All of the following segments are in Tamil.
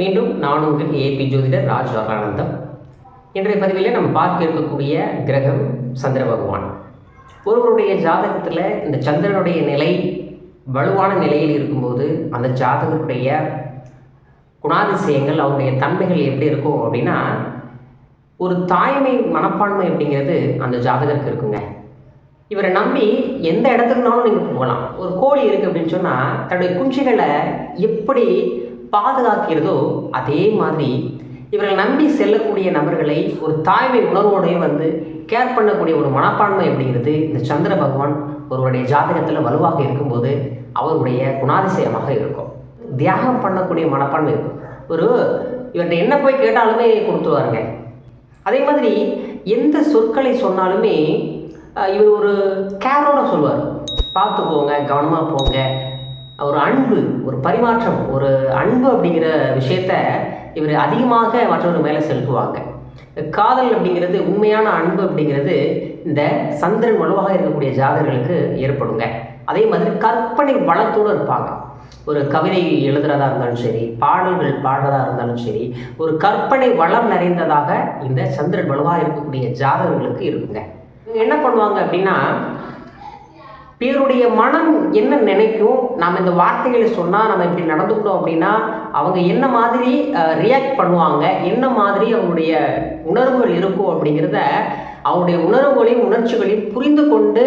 மீண்டும் நான் உங்கள் ஏபி ஜோதிடர் ராஜ் வரானந்தம் இன்றைய பதிவில் நம்ம பார்க்க இருக்கக்கூடிய கிரகம் சந்திர பகவான். ஒருவருடைய ஜாதகத்தில் இந்த சந்திரனுடைய நிலை வலுவான நிலையில் இருக்கும்போது அந்த ஜாதகருடைய குணாதிசயங்கள் அவருடைய தன்மைகள் எப்படி இருக்கும் அப்படின்னா ஒரு தாய்மை மனப்பான்மை அப்படிங்கிறது அந்த ஜாதகருக்கு இருக்குங்க. இவரை நம்பி எந்த இடத்துக்குனாலும் நீங்கள் போகலாம். ஒரு கோழி இருக்குது அப்படின்னு சொன்னால் தன்னுடைய குஞ்சுகளை எப்படி பாதுகாக்கிறதோ அதே மாதிரி இவர்கள் நம்பி செல்லக்கூடிய நபர்களை ஒரு தாய்மை உணர்வோடையும் வந்து கேர் பண்ணக்கூடிய ஒரு மனப்பான்மை அப்படிங்கிறது இந்த சந்திர பகவான் ஒருவருடைய ஜாதகத்தில் வலுவாக இருக்கும்போது அவருடைய குணாதிசயமாக இருக்கும். தியாகம் பண்ணக்கூடிய மனப்பான்மை இருக்கும். ஒரு இவர்கிட்ட என்ன போய் கேட்டாலுமே கொடுத்துருவாருங்க. அதே மாதிரி எந்த சொற்களை சொன்னாலுமே இவர் ஒரு கேரோட சொல்லுவார் பார்த்து போங்க கவனமாக போங்க ஒரு அன்பு ஒரு பரிமாற்றம் ஒரு அன்பு அப்படிங்கிற விஷயத்த இவர் அதிகமாக மற்றவர்கள் மேலே செலுத்துவாங்க. காதல் அப்படிங்கிறது உண்மையான அன்பு அப்படிங்கிறது இந்த சந்திரன் வலுவாக இருக்கக்கூடிய ஜாதகர்களுக்கு ஏற்படுங்க. அதே மாதிரி கற்பனை வளத்தோடு இருப்பாங்க. ஒரு கவிதை எழுதுறதா இருந்தாலும் சரி பாடல்கள் பாடுறதா இருந்தாலும் சரி ஒரு கற்பனை வளம் நிறைந்ததாக இந்த சந்திரன் வலுவாக இருக்கக்கூடிய ஜாதகர்களுக்கு இருக்குங்க. இவங்க என்ன பண்ணுவாங்க அப்படின்னா பிறருடைய மனம் என்ன நினைக்கும்? நாம் இந்த வார்த்தைகளை சொன்னால் நம்ம இப்படி நடந்துக்கணும் அப்படின்னா அவங்க என்ன மாதிரி ரியாக்ட் பண்ணுவாங்க? என்ன மாதிரி அவங்களுடைய உணர்வுகள் இருக்கும் அப்படிங்கிறத அவருடைய உணர்வுகளையும் உணர்ச்சிகளையும் புரிந்து கொண்டு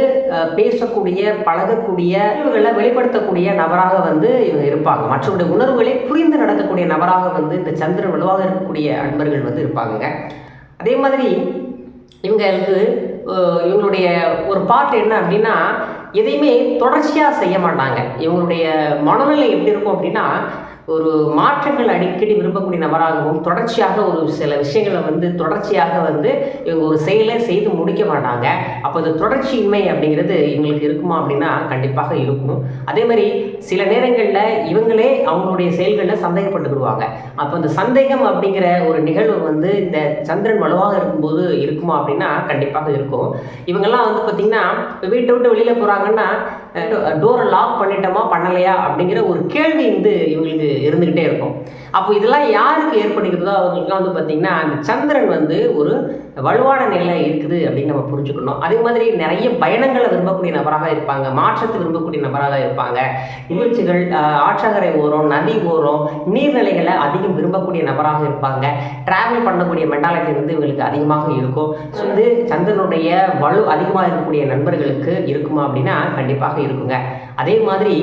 பேசக்கூடிய பழகக்கூடிய உணர்வுகளை வெளிப்படுத்தக்கூடிய நபராக வந்து இவங்க இருப்பாங்க. மற்றவருடைய உணர்வுகளை புரிந்து நடக்கக்கூடிய நபராக வந்து இந்த சந்திரன் வலுவாக இருக்கக்கூடிய அன்பர்கள் வந்து இருப்பாங்க அதே மாதிரி இவங்களுக்கு இவங்களுடைய ஒரு பாட்டு என்ன அப்படின்னா எதையுமே தொடர்ச்சியாக செய்ய மாட்டாங்க. இவங்களுடைய மனநிலை எப்படி இருக்கும் அப்படின்னா ஒரு மாற்றங்கள் அடிக்கடி விரும்பக்கூடிய நபராகவும் தொடர்ச்சியாக ஒரு சில விஷயங்களை வந்து தொடர்ச்சியாக வந்து இவங்க ஒரு செயலை செய்து முடிக்க மாட்டாங்க. அப்போ இந்த தொடர்ச்சியின்மை அப்படிங்கிறது இவங்களுக்கு இருக்குமா அப்படின்னா கண்டிப்பாக இருக்கும். அதே மாதிரி சில நேரங்களில் இவங்களே அவங்களுடைய செயல்களில் சந்தேகப்பட்டுக்கிடுவாங்க. அப்போ அந்த சந்தேகம் அப்படிங்கிற ஒரு நிகழ்வு வந்து இந்த சந்திரன் வலுவாக இருக்கும்போது இருக்குமா அப்படின்னா கண்டிப்பாக இருக்கும். இவங்கெல்லாம் வந்து பார்த்திங்கன்னா வீட்டை விட்டு வெளியில் போகிறாங்கன்னா டோரை லாக் பண்ணிட்டோமா பண்ணலையா அப்படிங்கிற ஒரு கேள்வி வந்து இவங்களுக்கு இருந்துக்கிட்டே இருக்கும். அப்போ இதெல்லாம் யாருக்கு ஏற்படுகிறதோ அவங்களுக்குலாம் வந்து பார்த்திங்கன்னா அந்த சந்திரன் வந்து ஒரு வலுவான நிலை இருக்குது அப்படின்னு நம்ம புரிஞ்சுக்கணும். அதே மாதிரி நிறைய பயணங்களை விரும்பக்கூடிய நபராக இருப்பாங்க மாற்றத்தை விரும்பக்கூடிய நபராக இருப்பாங்க. நிகழ்ச்சிகள் ஆற்றகரை ஆற்றங்கரை ஓரம் நதி ஓரம் நீர்நிலைகளை அதிகம் விரும்பக்கூடிய நபராக இருப்பாங்க. டிராவல் பண்ணக்கூடிய மென்டாலிட்டி வந்து இவங்களுக்கு அதிகமாக இருக்கும். ஸோ வந்து சந்திரனுடைய வலு அதிகமாக இருக்கக்கூடிய நண்பர்களுக்கு இருக்குமா அப்படின்னா கண்டிப்பாக இருக்குங்க. அதே மாதிரி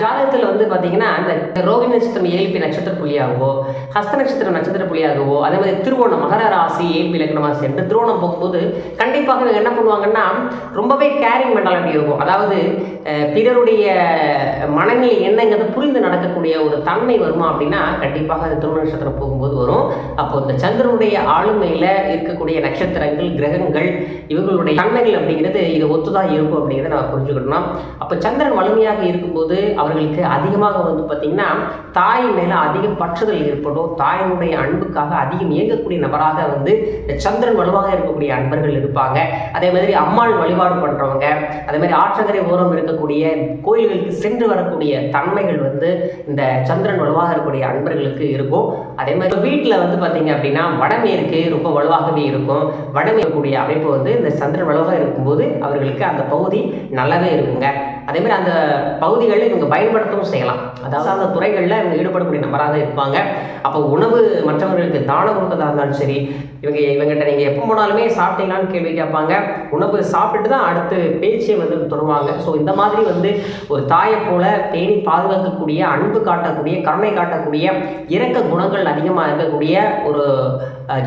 ஜாதகத்தில் வந்து பார்த்தீங்கன்னா அந்த ரோகிணி நட்சத்திரம் ஏழ்பி நட்சத்திர புள்ளியாகவோ ஹஸ்த நட்சத்திரம் நட்சத்திர புள்ளியாகவோ அதே மாதிரி திருவோணம் மகர ராசி ஏழ்பி இலக்கணமாக சென்று திருவோணம் போகும்போது கண்டிப்பாக இவங்க என்ன பண்ணுவாங்கன்னா ரொம்பவே கேரிங் மென்டாலிட்டி இருக்கும். அதாவது பிறருடைய மனநிலை என்னங்கிறத புரிந்து நடக்கக்கூடிய ஒரு தன்மை வருமா அப்படின்னா கண்டிப்பாக அது திருமண நட்சத்திரம் போகும்போது வரும். அப்போ இந்த சந்திரனுடைய ஆளுமையில் இருக்கக்கூடிய நட்சத்திரங்கள் கிரகங்கள் இவங்களுடைய தன்மைகள் அப்படிங்கிறது இது ஒத்துதான் இருக்கும் அப்படிங்கிறத நம்ம புரிஞ்சுக்கணும் அப்போ சந்திரன் வலிமையாக இருக்கும்போது அவர்களுக்கு அதிகமாக வந்து பார்த்திங்கன்னா தாய் மேலே அதிக பற்றுதல் ஏற்படும். தாயினுடைய அன்புக்காக அதிகம் இயங்கக்கூடிய நபராக வந்து இந்த சந்திரன் வலுவாக இருக்கக்கூடிய அன்பர்கள் இருப்பாங்க. அதே மாதிரி அம்மாள் வழிபாடு பண்ணுறவங்க அதே மாதிரி ஆற்றங்கரை ஓரம் இருக்கக்கூடிய கோயில்களுக்கு சென்று வரக்கூடிய தன்மைகள் வந்து இந்த சந்திரன் வலுவாக இருக்கக்கூடிய அன்பர்களுக்கு இருக்கும். அதே மாதிரி வீட்டில் வந்து பார்த்திங்க அப்படின்னா வடமேற்கு ரொம்ப வலுவாகவே இருக்கும். வடமேற்கக்கூடிய அமைப்பு வந்து இந்த சந்திரன் வலுவாக இருக்கும்போது அவர்களுக்கு அந்த பகுதி நல்லாவே இருக்குங்க. அதே மாதிரி அந்த பகுதிகளில் இவங்க பயன்படுத்தவும் செய்யலாம். அதாவது அந்த துறைகளில் இவங்க ஈடுபடக்கூடிய நபராக இருப்பாங்க. அப்போ உணவு மற்றவர்களுக்கு தானம் கொடுத்ததாக இருந்தாலும் சரி இவங்க இவங்ககிட்ட நீங்கள் எப்போ போனாலுமே சாப்பிட்டீங்களான்னு கேள்வி கேட்பாங்க. உணவு சாப்பிட்டுட்டு தான் அடுத்து பேச்சை வந்து தொடருவாங்க. ஸோ இந்த மாதிரி வந்து ஒரு தாயை போல பேணி பாதுகாக்கக்கூடிய அன்பு காட்டக்கூடிய கருணை காட்டக்கூடிய இரக்க குணங்கள் அதிகமாக இருக்கக்கூடிய ஒரு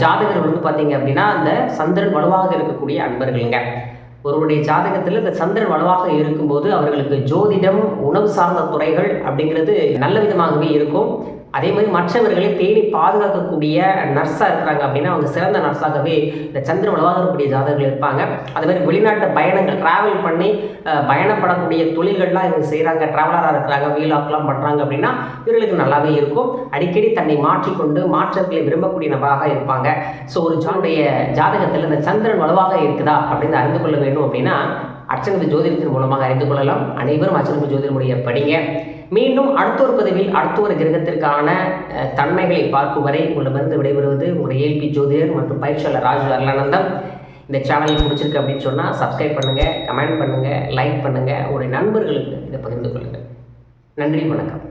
ஜாதகர்கள் வந்து பார்த்தீங்க அப்படின்னா அந்த சந்திரன் வலுவாக இருக்கக்கூடிய அன்பர்களுங்க. ஒருவருடைய ஜாதகத்தில் இந்த சந்திரன் வலுவாக இருக்கும்போது அவர்களுக்கு ஜோதிடம் உணவு சார்ந்த துறைகள் அப்படிங்கிறது நல்ல விதமாகவே இருக்கும். அதே மாதிரி மற்றவர்களை தேடி பாதுகாக்கக்கூடிய நர்ஸாக இருக்கிறாங்க அப்படின்னா அவங்க சிறந்த நர்ஸாகவே இந்த சந்திரன் வலுவாக இருக்கக்கூடிய ஜாதகர்கள் இருப்பாங்க. அதே மாதிரி வெளிநாட்டு பயணங்கள் ட்ராவல் பண்ணி பயணப்படக்கூடிய தொழில்கள்லாம் இவங்க செய்கிறாங்க ட்ராவலராக இருக்கிறாங்க வீலாக்லாம் பண்ணுறாங்க அப்படின்னா இவர்களுக்கு நல்லாவே இருக்கும். அடிக்கடி தன்னை மாற்றிக்கொண்டு மாற்றங்களை விரும்பக்கூடிய நபராக இருப்பாங்க. ஸோ ஒரு ஜானுடைய ஜாதகத்தில் இந்த சந்திரன் வலுவாக இருக்குதா அப்படின்னு அறிந்து கொள்ள வேண்டும் அப்படின்னா அர்ச்சனது ஜோதிடத்தின் மூலமாக அறிந்து கொள்ளலாம். அனைவரும் அர்ச்சனது ஜோதிடமுடைய படிங்க. மீண்டும் அடுத்த ஒரு பதிவில் அடுத்த ஒரு கிரகத்திற்கான தன்மைகளை பார்க்கும் வரை உங்களிடமிருந்து விடைபெறுவது உங்களுடைய ஏல்பி ஜோதிடர் மற்றும் பயிற்சியாளர் ராஜு அருளானந்தம். இந்த சேனல் பிடிச்சிருக்கு அப்படின்னு சொன்னால் சப்ஸ்கிரைப் பண்ணுங்கள் கமெண்ட் பண்ணுங்கள் லைக் பண்ணுங்கள் உங்களுடைய நண்பர்களுக்கு இதை பகிர்ந்து கொள்ளுங்கள். நன்றி வணக்கம்.